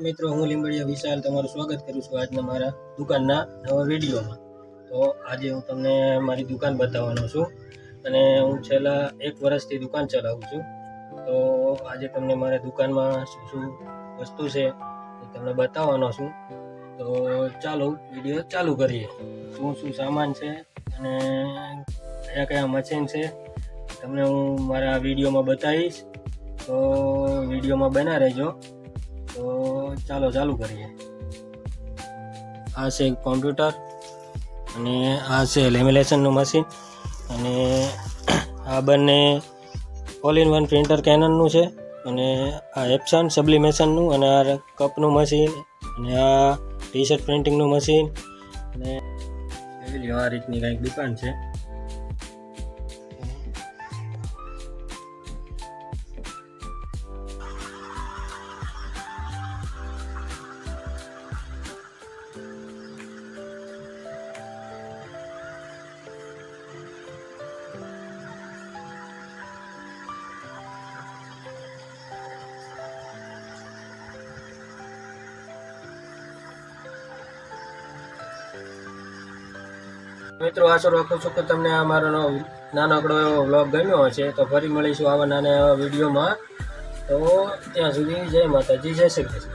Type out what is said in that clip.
મિત્રો, હું લીંબડિયા વિશાલ તમારું સ્વાગત કરું છું આજના મારા દુકાનના નવા વિડીયોમાં. તો આજે હું તમને મારી દુકાન બતાવવાનો છું અને હું છેલ્લા એક વર્ષથી દુકાન ચલાવું છું. તો આજે તમને મારા દુકાનમાં શું શું વસ્તુ છે એ તમને બતાવવાનો છું. તો ચાલો વીડિયો ચાલુ કરીએ. શું શું સામાન છે અને કયા કયા મશીન છે તમને હું મારા વિડીયોમાં બતાવીશ. તો વિડીયોમાં બના રહેજો. તો ચાલો ચાલુ કરીએ. આ છે કોમ્પ્યુટર અને આ છે લેમિનેશનનું મશીન અને આ બંને ઓલ ઇન વન પ્રિન્ટર કેનનનું છે અને આ એપ્સન સબ્લિમેશનનું અને આ કપનું મશીન અને આ ટી શર્ટ પ્રિન્ટિંગનું મશીન અને આ રીતની કંઈક દુકાન છે. મિત્રો, આશા રાખું છું કે તમને આ મારો નાનકડો એવો વ્લોગ ગમ્યો હશે. તો ફરી મળીશું આવા નાના એવા વિડીયોમાં તો ત્યાં સુધી જય માતાજી, જય શ્રી કૃષ્ણ.